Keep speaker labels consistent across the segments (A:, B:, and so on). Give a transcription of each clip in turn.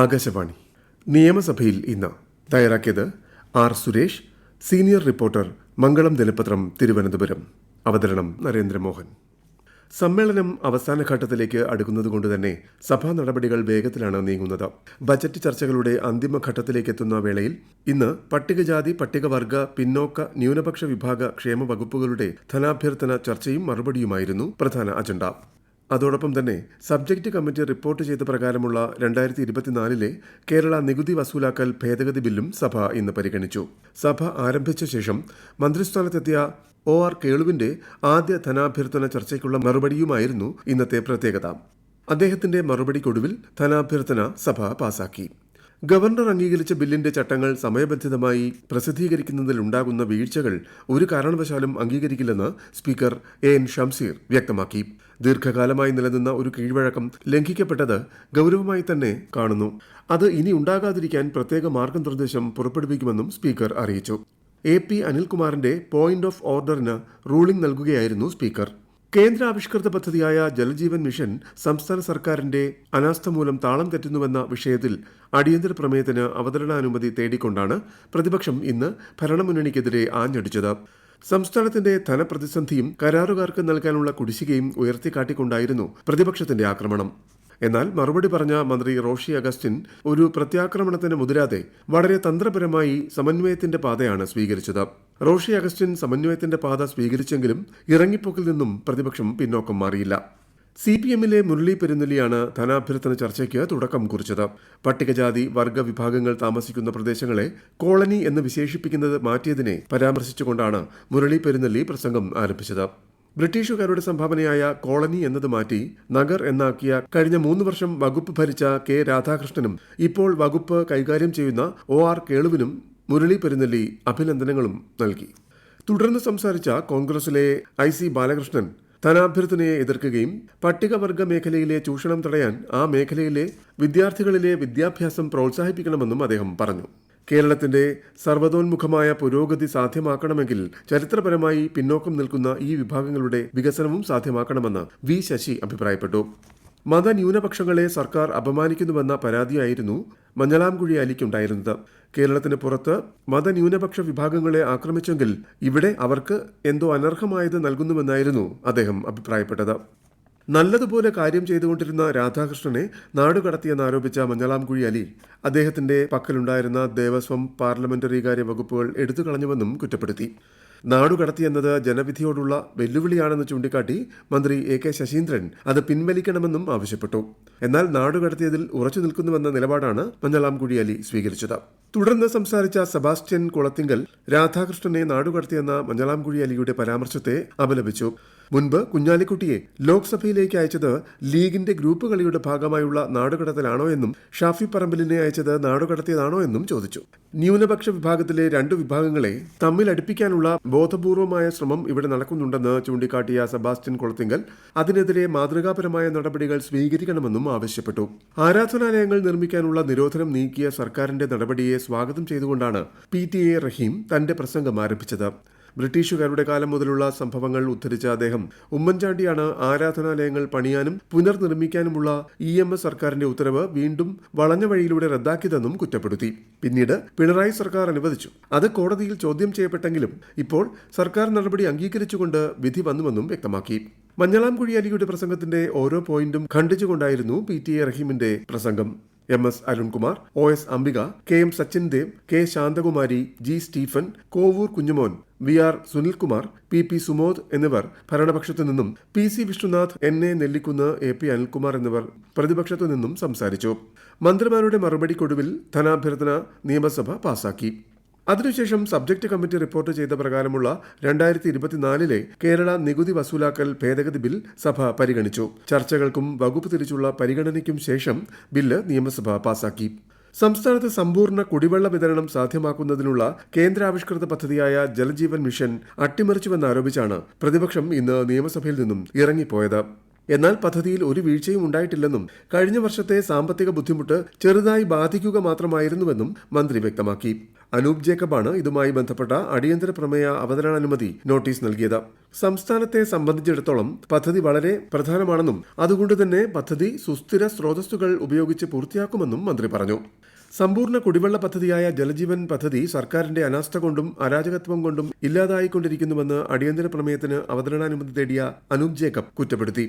A: ആകാശവാണി. നിയമസഭയിൽ ഇന്ന് തയ്യാറാക്കിയത് R Suresh senior reporter Mangalam ദിനപത്രം തിരുവനന്തപുരം. അവതരണം നരേന്ദ്രമോഹൻ. സമ്മേളനം അവസാന ഘട്ടത്തിലേക്ക് അടുക്കുന്നതുകൊണ്ട് തന്നെ സഭാ നടപടികൾ വേഗത്തിലാണ് നീങ്ങുന്നത്. ബജറ്റ് ചർച്ചകളുടെ അന്തിമ ഘട്ടത്തിലേക്ക് എത്തുന്ന വേളയിൽ ഇന്ന് പട്ടികജാതി പട്ടികവർഗ പിന്നോക്ക ന്യൂനപക്ഷ വിഭാഗ ക്ഷേമ വകുപ്പുകളുടെ ധനാഭ്യർത്ഥന ചർച്ചയും മറുപടിയുമായിരുന്നു പ്രധാന അജണ്ട. അതോടൊപ്പം തന്നെ സബ്ജക്റ്റ് കമ്മിറ്റി റിപ്പോർട്ട് ചെയ്ത പ്രകാരമുള്ള രണ്ടായിരത്തി ഇരുപത്തിനാലിലെ കേരള നികുതി വസൂലാക്കൽ ഭേദഗതി ബില്ലും സഭ ഇന്ന് പരിഗണിച്ചു. സഭ ആരംഭിച്ച ശേഷം മന്ത്രിസ്ഥാനത്തെത്തിയ ഒ ആർ കേളുവിന്റെ ആദ്യ ധനാഭ്യർത്ഥന ചർച്ചയ്ക്കുള്ള മറുപടിയുമായിരുന്നു ഇന്നത്തെ പ്രത്യേകത. അദ്ദേഹത്തിന്റെ മറുപടിക്കൊടുവിൽ ധനാഭ്യർത്ഥന സഭ പാസാക്കി. ഗവർണർ അംഗീകരിച്ച ബില്ലിന്റെ ചട്ടങ്ങൾ സമയബന്ധിതമായി പ്രസിദ്ധീകരിക്കുന്നതിലുണ്ടാകുന്ന വീഴ്ചകൾ ഒരു കാരണവശാലും അംഗീകരിക്കില്ലെന്ന് സ്പീക്കർ എ എൻ ഷംസീർ വ്യക്തമാക്കി. ദീർഘകാലമായി നിലനിന്ന ഒരു കീഴ്വഴക്കം ലംഘിക്കപ്പെട്ടത് ഗൗരവമായി തന്നെ കാണുന്നു. അത് ഇനി ഉണ്ടാകാതിരിക്കാൻ പ്രത്യേക മാർഗനിർദ്ദേശം പുറപ്പെടുവിക്കുമെന്നും സ്പീക്കർ അറിയിച്ചു. എ പി അനിൽകുമാറിന്റെ പോയിന്റ് ഓഫ് ഓർഡറിന് റൂളിംഗ് നൽകുകയായിരുന്നു സ്പീക്കർ. കേന്ദ്ര ആവിഷ്കൃത പദ്ധതിയായ ജലജീവൻ മിഷൻ സംസ്ഥാന സർക്കാരിന്റെ അനാസ്ഥ മൂലം താളം തെറ്റുന്നുവെന്ന വിഷയത്തിൽ അടിയന്തര പ്രമേയത്തിന് അവതരണാനുമതി തേടിക്കൊണ്ടാണ് പ്രതിപക്ഷം ഇന്ന് ഭരണമുന്നണിക്കെതിരെ ആഞ്ഞടിച്ചത്. സംസ്ഥാനത്തിന്റെ ധനപ്രതിസന്ധിയും കരാറുകാർക്ക് നൽകാനുള്ള കുടിശ്ശികയും ഉയർത്തിക്കാട്ടിക്കൊണ്ടായിരുന്നു പ്രതിപക്ഷത്തിന്റെ ആക്രമണം. എന്നാൽ മറുപടി പറഞ്ഞ മന്ത്രി റോഷി അഗസ്റ്റിൻ ഒരു പ്രത്യാക്രമണത്തിന് മുതിരാതെ വളരെ തന്ത്രപരമായി സമന്വയത്തിന്റെ പാതയാണ് സ്വീകരിച്ചത്. റോഷി അഗസ്റ്റിൻ സമന്വയത്തിന്റെ പാത സ്വീകരിച്ചെങ്കിലും ഇറങ്ങിപ്പോക്കിൽ നിന്നും പ്രതിപക്ഷം പിന്നോക്കം മാറിയില്ല. സി പി എമ്മിലെ മുരളി പെരുന്നലിയാണ് ധനാഭ്യർത്ഥന ചർച്ചയ്ക്ക് തുടക്കം കുറിച്ചത്. പട്ടികജാതി വർഗ വിഭാഗങ്ങൾ താമസിക്കുന്ന പ്രദേശങ്ങളെ കോളനി എന്ന് വിശേഷിപ്പിക്കുന്നത് മാറ്റിയതിനെ പരാമർശിച്ചുകൊണ്ടാണ് മുരളി പെരുന്നല്ലി പ്രസംഗം ആരംഭിച്ചത്. ബ്രിട്ടീഷുകാരുടെ സംഭാവനയായ കോളനി എന്നത് മാറ്റി നഗർ എന്നാക്കിയ കഴിഞ്ഞ മൂന്ന് വർഷം വകുപ്പ് ഭരിച്ച കെ രാധാകൃഷ്ണനും ഇപ്പോൾ വകുപ്പ് കൈകാര്യം ചെയ്യുന്ന ഒ ആർ കേളുവിനും മുരളി പെരുന്നെല്ലി അഭിനന്ദനങ്ങളും നൽകി. തുടർന്ന് സംസാരിച്ച കോൺഗ്രസിലെ ഐ സി ബാലകൃഷ്ണൻ ധനാഭ്യർത്ഥനയെ എതിർക്കുകയും പട്ടികവർഗ മേഖലയിലെ ചൂഷണം തടയാൻ ആ മേഖലയിലെ വിദ്യാർത്ഥികളിലെ വിദ്യാഭ്യാസം പ്രോത്സാഹിപ്പിക്കണമെന്നും അദ്ദേഹം പറഞ്ഞു. കേരളത്തിന്റെ സർവതോന്മുഖമായ പുരോഗതി സാധ്യമാക്കണമെങ്കിൽ ചരിത്രപരമായി പിന്നോക്കം നിൽക്കുന്ന ഈ വിഭാഗങ്ങളുടെ വികസനവും സാധ്യമാക്കണമെന്ന് വി ശശി അഭിപ്രായപ്പെട്ടു. മതന്യൂനപക്ഷങ്ങളെ സർക്കാർ അപമാനിക്കുന്നുവെന്ന പരാതിയായിരുന്നു മഞ്ഞളാംകുഴി അലിക്കുണ്ടായിരുന്നത്. കേരളത്തിന് പുറത്ത് മതന്യൂനപക്ഷ വിഭാഗങ്ങളെ ആക്രമിച്ചെങ്കിൽ ഇവിടെ അവർക്ക് എന്തോ അനർഹമായത് നൽകുന്നുവെന്നായിരുന്നു അദ്ദേഹം അഭിപ്രായപ്പെട്ടത്. നല്ലതുപോലെ കാര്യം ചെയ്തുകൊണ്ടിരുന്ന രാധാകൃഷ്ണനെ നാടുകടത്തിയെന്നാരോപിച്ച മഞ്ഞളാംകുഴി അലി അദ്ദേഹത്തിന്റെ പക്കലുണ്ടായിരുന്ന ദേവസ്വം പാർലമെന്ററി കാര്യ വകുപ്പുകൾ എടുത്തു കളഞ്ഞുവെന്നും കുറ്റപ്പെടുത്തി. നാടുകടത്തിയെന്നത് ജനവിധിയോടുള്ള വെല്ലുവിളിയാണെന്ന് ചൂണ്ടിക്കാട്ടി മന്ത്രി എ കെ ശശീന്ദ്രൻ അത് പിൻവലിക്കണമെന്നും ആവശ്യപ്പെട്ടു. എന്നാൽ നാടുകടത്തിയതിൽ ഉറച്ചു നിൽക്കുന്നുവെന്ന നിലപാടാണ് മഞ്ഞളാംകുഴി അലി സ്വീകരിച്ചത്. തുടർന്ന് സംസാരിച്ച സെബാസ്റ്റ്യൻ കുളത്തിങ്കൽ രാധാകൃഷ്ണനെ നാടുകടത്തിയെന്ന മഞ്ഞളാംകുഴി അലിയുടെ പരാമർശത്തെ അപലപിച്ചു. മുൻപ് കുഞ്ഞാലിക്കുട്ടിയെ ലോക്സഭയിലേക്ക് അയച്ചത് ലീഗിന്റെ ഗ്രൂപ്പ് കളിയുടെ ഭാഗമായുള്ള നാടുകടത്തലാണോ എന്നും ഷാഫി പറമ്പലിനെ അയച്ചത് നാടുകടത്തിയതാണോ എന്നും ചോദിച്ചു. ന്യൂനപക്ഷ വിഭാഗത്തിലെ രണ്ട് വിഭാഗങ്ങളെ തമ്മിൽ അടുപ്പിക്കാനുള്ള ബോധപൂർവമായ ശ്രമം ഇവിടെ നടക്കുന്നുണ്ടെന്ന് ചൂണ്ടിക്കാട്ടിയ സെബാസ്റ്റ്യൻ കൊളത്തിങ്കൽ അതിനെതിരെ മാതൃകാപരമായ നടപടികൾ സ്വീകരിക്കണമെന്നും ആവശ്യപ്പെട്ടു. ആരാധനാലയങ്ങൾ നിർമ്മിക്കാനുള്ള നിരോധനം നീക്കിയ സർക്കാരിന്റെ നടപടിയെ സ്വാഗതം ചെയ്തുകൊണ്ടാണ് പി ടി എ റഹീം തന്റെ പ്രസംഗം ആരംഭിച്ചത്. ബ്രിട്ടീഷുകാരുടെ കാലം മുതലുള്ള സംഭവങ്ങൾ ഉദ്ധരിച്ച അദ്ദേഹം. ഉമ്മൻചാണ്ടിയാണ് ആരാധനാലയങ്ങൾ പണിയാനും പുനർനിർമ്മിക്കാനുമുള്ള ഇ എം എസ് സർക്കാരിന്റെ ഉത്തരവ് വീണ്ടും വളഞ്ഞ വഴിയിലൂടെ റദ്ദാക്കിയതെന്നും കുറ്റപ്പെടുത്തി. പിന്നീട് പിണറായി സർക്കാർ അനുവദിച്ചു. അത് കോടതിയിൽ ചോദ്യം ചെയ്യപ്പെട്ടെങ്കിലും ഇപ്പോൾ സർക്കാർ നടപടി അംഗീകരിച്ചുകൊണ്ട് വിധി വന്നുവെന്നും വ്യക്തമാക്കി. മഞ്ഞളാംകുഴി അലിയുടെ പ്രസംഗത്തിന്റെ ഓരോ പോയിന്റും ഖണ്ഡിച്ചുകൊണ്ടായിരുന്നു പി ടി എ റഹീമിന്റെ പ്രസംഗം. M S Arunkumar O S Ambika K M Sachin Dev K Shanthakumari G Stephen Kovoor Kunjumon V R Sunilkumar P P Sumod എന്നിവർ ഭരണപക്ഷത്തു നിന്നും P C Vishnunath N A Nellikkunnu A P Anilkumar എന്നിവർ പ്രതിപക്ഷത്തു നിന്നും സംസാരിച്ചു. മന്ത്രിമാരുടെ മറുപടിക്കൊടുവിൽ ധനാഭ്യർത്ഥന നിയമസഭ പാസാക്കി. അതിനുശേഷം സബ്ജക്ട് കമ്മിറ്റി റിപ്പോർട്ട് ചെയ്ത പ്രകാരമുള്ള രണ്ടായിരത്തി ഇരുപത്തിനാലിലെ കേരള നികുതി വസൂലാക്കൽ ഭേദഗതി ബിൽ സഭ പരിഗണിച്ചു. ചർച്ചകൾക്കും വകുപ്പ് തിരിച്ചുള്ള പരിഗണനയ്ക്കും ശേഷം ബില്ല് നിയമസഭ പാസാക്കി. സംസ്ഥാനത്ത് സമ്പൂർണ കുടിവെള്ള വിതരണം സാധ്യമാക്കുന്നതിനുള്ള കേന്ദ്രാവിഷ്കൃത പദ്ധതിയായ ജലജീവൻ മിഷൻ അട്ടിമറിച്ചുവെന്നാരോപിച്ചാണ് പ്രതിപക്ഷം ഇന്ന് നിയമസഭയിൽ നിന്നും ഇറങ്ങിപ്പോയത്. എന്നാൽ പദ്ധതിയിൽ ഒരു വീഴ്ചയും ഉണ്ടായിട്ടില്ലെന്നും കഴിഞ്ഞ വർഷത്തെ സാമ്പത്തിക ബുദ്ധിമുട്ട് ചെറുതായി ബാധിക്കുക മാത്രമായിരുന്നുവെന്നും മന്ത്രി വ്യക്തമാക്കി. അനൂപ് ജേക്കബാണ് ഇതുമായി ബന്ധപ്പെട്ട അടിയന്തര പ്രമേയ അവതരണാനുമതി നോട്ടീസ് നൽകിയത്. സംസ്ഥാനത്തെ സംബന്ധിച്ചിടത്തോളം പദ്ധതി വളരെ പ്രധാനമാണെന്നും അതുകൊണ്ട് തന്നെ പദ്ധതി സുസ്ഥിര സ്രോതസ്സുകൾ ഉപയോഗിച്ച് പൂർത്തിയാക്കുമെന്നും മന്ത്രി പറഞ്ഞു. സമ്പൂർണ കുടിവെള്ള പദ്ധതിയായ ജലജീവൻ പദ്ധതി സർക്കാരിന്റെ അനാസ്ഥ കൊണ്ടും അരാജകത്വം കൊണ്ടും ഇല്ലാതായിക്കൊണ്ടിരിക്കുന്നുവെന്ന് അടിയന്തര പ്രമേയത്തിന് അവതരണാനുമതി തേടിയ അനൂപ് ജേക്കബ് കുറ്റപ്പെടുത്തി.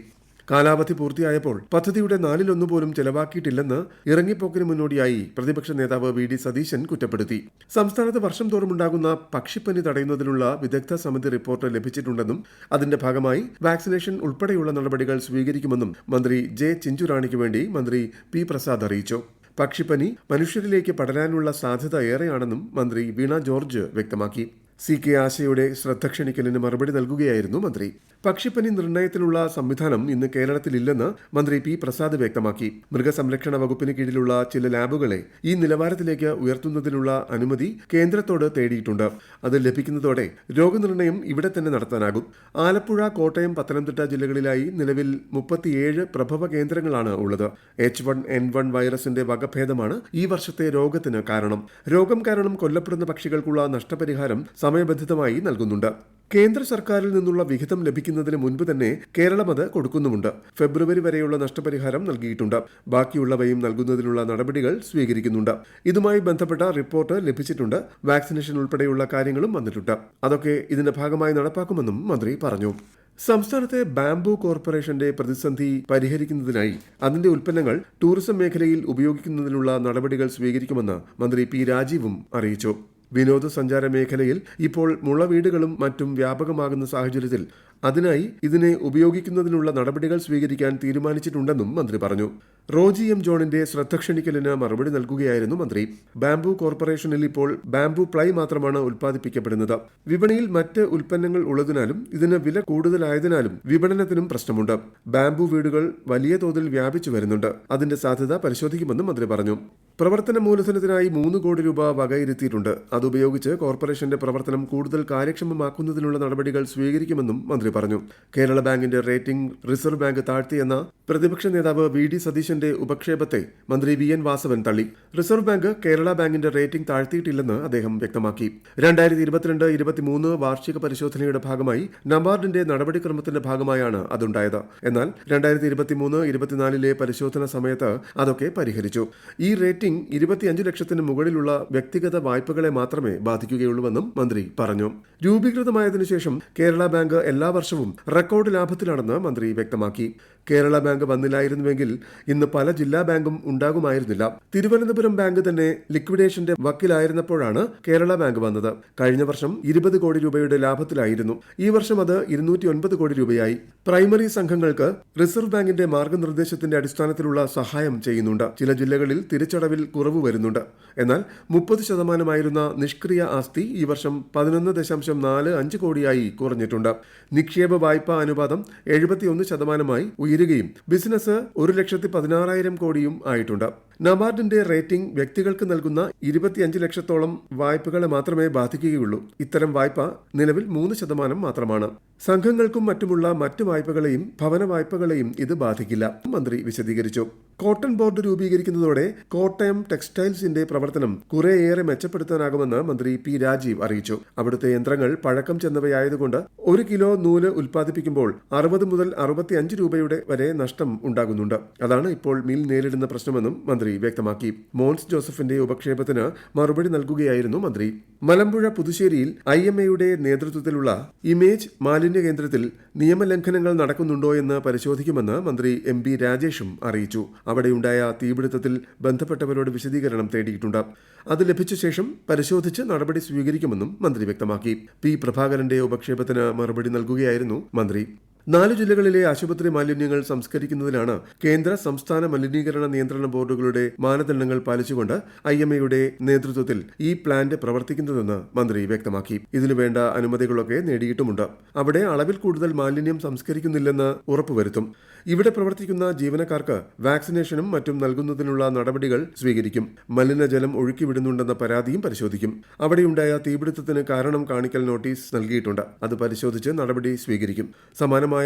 A: കാലാവധി പൂർത്തിയായപ്പോൾ പദ്ധതിയുടെ നാലിലൊന്നു പോലും ചെലവാക്കിയിട്ടില്ലെന്ന് ഇറങ്ങിപ്പോക്കിന് മുന്നോടിയായി പ്രതിപക്ഷ നേതാവ് വി ഡി സതീശൻ കുറ്റപ്പെടുത്തി. സംസ്ഥാനത്ത് വർഷം തോറുമുണ്ടാകുന്ന പക്ഷിപ്പനി തടയുന്നതിനുള്ള വിദഗ്ധ സമിതി റിപ്പോർട്ട് ലഭിച്ചിട്ടുണ്ടെന്നും അതിന്റെ ഭാഗമായി വാക്സിനേഷൻ ഉൾപ്പെടെയുള്ള നടപടികൾ സ്വീകരിക്കുമെന്നും മന്ത്രി ജെ ചിഞ്ചുറാണിക്ക് വേണ്ടി മന്ത്രി പി പ്രസാദ് അറിയിച്ചു. പക്ഷിപ്പനി മനുഷ്യരിലേക്ക് പടരാനുള്ള സാധ്യത ഏറെയാണെന്നും മന്ത്രി വീണ ജോർജ് വ്യക്തമാക്കി. സി കെ ആശയുടെ ശ്രദ്ധ ക്ഷണിക്കലിന് മറുപടി നൽകുകയായിരുന്നു മന്ത്രി. പക്ഷിപ്പനി നിർണയത്തിനുള്ള സംവിധാനം ഇന്ന് കേരളത്തിലില്ലെന്ന് മന്ത്രി പി പ്രസാദ് വ്യക്തമാക്കി. മൃഗസംരക്ഷണ വകുപ്പിന് കീഴിലുള്ള ചില ലാബുകളെ ഈ നിലവാരത്തിലേക്ക് ഉയർത്തുന്നതിനുള്ള അനുമതി കേന്ദ്രത്തോട് തേടിയിട്ടുണ്ട്. അത് ലഭിക്കുന്നതോടെ രോഗനിർണയം ഇവിടെ തന്നെ നടത്താനാകും. ആലപ്പുഴ കോട്ടയം പത്തനംതിട്ട ജില്ലകളിലായി നിലവിൽ മുപ്പത്തിയേഴ് പ്രഭവ കേന്ദ്രങ്ങളാണ് ഉള്ളത്. എച്ച് വൺ എൻ വൺ വൈറസിന്റെ വകഭേദമാണ് ഈ വർഷത്തെ രോഗത്തിന് കാരണം. രോഗം കാരണം കൊല്ലപ്പെടുന്ന പക്ഷികൾക്കുള്ള നഷ്ടപരിഹാരം സമയബന്ധിതമായി നൽകുന്നുണ്ട്. കേന്ദ്ര സർക്കാരിൽ നിന്നുള്ള വിഹിതം ലഭിക്കുന്നതിന് മുൻപ് തന്നെ കേരളം അത് കൊടുക്കുന്നുമുണ്ട്. ഫെബ്രുവരി വരെയുള്ള നഷ്ടപരിഹാരം നൽകിയിട്ടുണ്ട്. ബാക്കിയുള്ളവയും നൽകുന്നതിനുള്ള നടപടികൾ സ്വീകരിക്കുന്നുണ്ട്. ഇതുമായി ബന്ധപ്പെട്ട റിപ്പോർട്ട് ലഭിച്ചിട്ടുണ്ട്. വാക്സിനേഷൻ ഉൾപ്പെടെയുള്ള കാര്യങ്ങളും വന്നിട്ടുണ്ട്. അതൊക്കെ ഇതിന്റെ ഭാഗമായി നടപ്പാക്കുമെന്നും മന്ത്രി പറഞ്ഞു. സംസ്ഥാനത്തെ ബാംബു കോർപ്പറേഷന്റെ പ്രതിസന്ധി പരിഹരിക്കുന്നതിനായി അതിന്റെ ഉൽപ്പന്നങ്ങൾ ടൂറിസം മേഖലയിൽ ഉപയോഗിക്കുന്നതിനുള്ള നടപടികൾ സ്വീകരിക്കുമെന്ന് മന്ത്രി പി രാജീവും അറിയിച്ചു. വിനോദസഞ്ചാര മേഖലയിൽ ഇപ്പോൾ മുളവീടുകളും മറ്റും വ്യാപകമാകുന്ന സാഹചര്യത്തിൽ അതിനായി ഇതിനെ ഉപയോഗിക്കുന്നതിനുള്ള നടപടികൾ സ്വീകരിക്കാൻ തീരുമാനിച്ചിട്ടുണ്ടെന്നും മന്ത്രി പറഞ്ഞു. റോജി എം ജോണിന്റെ ശ്രദ്ധ ക്ഷണിക്കലിന് മറുപടി നൽകുകയായിരുന്നു മന്ത്രി. ബാംബു കോർപ്പറേഷനിൽ ഇപ്പോൾ ബാംബു പ്ലൈ മാത്രമാണ് ഉൽപ്പാദിപ്പിക്കപ്പെടുന്നത്. വിപണിയിൽ മറ്റ് ഉൽപ്പന്നങ്ങൾ ഉള്ളതിനാലും ഇതിന് വില കൂടുതലായതിനാലും വിപണനത്തിനും പ്രശ്നമുണ്ട്. ബാംബു വീടുകൾ വലിയ തോതിൽ വ്യാപിച്ചു വരുന്നുണ്ട്. അതിന്റെ സാധ്യത പരിശോധിക്കുമെന്നും മന്ത്രി പറഞ്ഞു. പ്രവർത്തന മൂലധനത്തിനായി മൂന്ന് കോടി രൂപ വകയിരുത്തിയിട്ടുണ്ട്. അതുപയോഗിച്ച് കോർപ്പറേഷന്റെ പ്രവർത്തനം കൂടുതൽ കാര്യക്ഷമമാക്കുന്നതിനുള്ള നടപടികൾ സ്വീകരിക്കുമെന്നും മന്ത്രി പറഞ്ഞു. കേരള ബാങ്കിന്റെ റേറ്റിംഗ് റിസർവ് ബാങ്ക് താഴ്ത്തിയെന്ന പ്രതിപക്ഷ നേതാവ് വി ഡി സതീശന്റെ ഉപക്ഷേപത്തെ മന്ത്രി വി എൻ വാസവൻ തള്ളി. റിസർവ് ബാങ്ക് കേരള ബാങ്കിന്റെ റേറ്റിംഗ് താഴ്ത്തിയിട്ടില്ലെന്ന് അദ്ദേഹം വ്യക്തമാക്കി. രണ്ടായിരത്തി ഇരുപത്തിരണ്ട് ഇരുപത്തിമൂന്ന് വാർഷിക പരിശോധനയുടെ ഭാഗമായി നബാർഡിന്റെ നടപടിക്രമത്തിന്റെ ഭാഗമായാണ് അതുണ്ടായത്. എന്നാൽ രണ്ടായിരത്തി ഇരുപത്തിമൂന്ന് ഇരുപത്തിനാലിലെ പരിശോധന സമയത്ത് അതൊക്കെ പരിഹരിച്ചു. ഈ റേറ്റിംഗ് ഇരുപത്തിയഞ്ച് ലക്ഷത്തിന് മുകളിലുള്ള വ്യക്തിഗത വായ്പകളെ മാത്രമേ ബാധിക്കുകയുള്ളൂവെന്നും മന്ത്രി പറഞ്ഞു. രൂപീകൃതമായതിനു ശേഷം കേരള ബാങ്ക് എല്ലാ വർഷവും റെക്കോർഡ് ലാഭത്തിലാണെന്ന് മന്ത്രി വ്യക്തമാക്കി കേരള ബാങ്ക് വന്നില്ലായിരുന്നുവെങ്കിൽ ഇന്ന് പല ജില്ലാ ബാങ്കും ഉണ്ടാകുമായിരുന്നില്ല. തിരുവനന്തപുരം ബാങ്ക് തന്നെ ലിക്വിഡേഷന്റെ വക്കിലായിരുന്നപ്പോഴാണ് കേരള ബാങ്ക് വന്നത്. കഴിഞ്ഞ വർഷം ഇരുപത് കോടി രൂപയുടെ ലാഭത്തിലായിരുന്നു. ഈ വർഷം അത് ഇരുന്നൂറ്റി കോടി രൂപയായി. പ്രൈമറി സംഘങ്ങൾക്ക് റിസർവ് ബാങ്കിന്റെ മാർഗനിർദ്ദേശത്തിന്റെ അടിസ്ഥാനത്തിലുള്ള സഹായം ചെയ്യുന്നുണ്ട്. ചില ജില്ലകളിൽ തിരിച്ചടവിൽ കുറവ് വരുന്നുണ്ട്. എന്നാൽ മുപ്പത് ശതമാനമായിരുന്ന നിഷ്ക്രിയ ആസ്തി ഈ വർഷം പതിനൊന്ന് ദശാംശം നാല് അഞ്ച് കോടിയായി കുറഞ്ഞിട്ടുണ്ട്. നിക്ഷേപ വായ്പാ അനുപാതം എഴുപത്തിയൊന്ന് ശതമാനമായി ഉയരുകയും ബിസിനസ് ഒരു ലക്ഷത്തി പതിനാറായിരം കോടിയും ആയിട്ടുണ്ട്. നബാർഡിന്റെ റേറ്റിംഗ് വ്യക്തികൾക്ക് നൽകുന്ന ഇരുപത്തിയഞ്ച് ലക്ഷത്തോളം വായ്പകളെ മാത്രമേ ബാധിക്കുകയുള്ളൂ. ഇത്തരം വായ്പ നിലവിൽ മൂന്ന് ശതമാനം മാത്രമാണ്. സംഘങ്ങൾക്കും മറ്റുമുള്ള മറ്റു വായ്പകളെയും ഭവന വായ്പകളെയും ഇത് ബാധിക്കില്ല മന്ത്രി വിശദീകരിച്ചു. കോട്ടൺ ബോർഡ് രൂപീകരിക്കുന്നതോടെ കോട്ടയം ടെക്സ്റ്റൈൽസിന്റെ പ്രവർത്തനം കുറേയേറെ മെച്ചപ്പെടുത്താനാകുമെന്ന് മന്ത്രി പി രാജീവ് അറിയിച്ചു. അവിടുത്തെ യന്ത്രങ്ങൾ പഴക്കം ചെന്നവയായതുകൊണ്ട് ഒരു കിലോ നൂൽ ഉൽപ്പാദിപ്പിക്കുമ്പോൾ അറുപത് മുതൽ അറുപത്തിയഞ്ച് രൂപയുടെ വരെ നഷ്ടം ഉണ്ടാകുന്നുണ്ട്. അതാണ് ഇപ്പോൾ മിൽ നേരിടുന്ന പ്രശ്നമെന്നും മന്ത്രി വ്യക്തമാക്കി. മോൻസ് ജോസഫിന്റെ ഉപക്ഷേപത്തിന് മറുപടി നൽകുകയായിരുന്നു മന്ത്രി. മലമ്പുഴ പുതുശ്ശേരിയിൽ ഐ എം എയുടെ നേതൃത്വത്തിലുള്ള ഇമേജ് മാലിന്യ കേന്ദ്രത്തിൽ നിയമലംഘനങ്ങൾ നടക്കുന്നുണ്ടോ എന്ന് പരിശോധിക്കുമെന്ന് മന്ത്രി എം ബി രാജേഷും അറിയിച്ചു. അവിടെയുണ്ടായ തീപിടുത്തത്തിൽ ബന്ധപ്പെട്ടവരോട് വിശദീകരണം തേടിയിട്ടുണ്ട്. അത് ലഭിച്ച ശേഷം പരിശോധിച്ച് നടപടി സ്വീകരിക്കുമെന്നും മന്ത്രി വ്യക്തമാക്കി. പി പ്രഭാകരന്റെ ഉപക്ഷേപത്തിന് മറുപടി നൽകുകയായിരുന്നു മന്ത്രി. നാല് ജില്ലകളിലെ ആശുപത്രി മാലിന്യങ്ങൾ സംസ്കരിക്കുന്നതിനാണ് കേന്ദ്ര സംസ്ഥാന മലിനീകരണ നിയന്ത്രണ ബോർഡുകളുടെ മാനദണ്ഡങ്ങൾ പാലിച്ചുകൊണ്ട് ഐ എം എയുടെ നേതൃത്വത്തിൽ ഈ പ്ലാന്റ് പ്രവർത്തിക്കുന്നതെന്ന് മന്ത്രി വ്യക്തമാക്കി. ഇതിനുവേണ്ട അനുമതികളൊക്കെ നേടിയിട്ടുമുണ്ട്. അവിടെ അളവിൽ കൂടുതൽ മാലിന്യം സംസ്കരിക്കുന്നില്ലെന്ന് ഉറപ്പുവരുത്തും. ഇവിടെ പ്രവർത്തിക്കുന്ന ജീവനക്കാർക്ക് വാക്സിനേഷനും മറ്റും നൽകുന്നതിനുള്ള നടപടികൾ സ്വീകരിക്കും. മലിനജലം ഒഴുക്കിവിടുന്നുണ്ടെന്ന പരാതിയും പരിശോധിക്കും. അവിടെയുണ്ടായ തീപിടുത്തത്തിന് കാരണം കാണിക്കൽ നോട്ടീസ് നൽകിയിട്ടുണ്ട്. അത് പരിശോധിച്ച് നടപടി സ്വീകരിക്കും.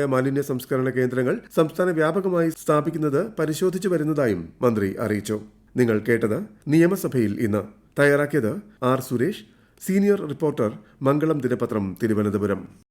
A: മാലിന്യ സംസ്കരണ കേന്ദ്രങ്ങൾ സംസ്ഥാന വ്യാപകമായി സ്ഥാപിക്കുന്നത് പരിശോധിച്ചു വരുന്നതായും മന്ത്രി അറിയിച്ചു. നിങ്ങൾ കേട്ടത് നിയമസഭയിൽ ഇന്ന്. തയ്യാറാക്കിയത് R Suresh senior reporter Mangalam ദിനപത്രം തിരുവനന്തപുരം.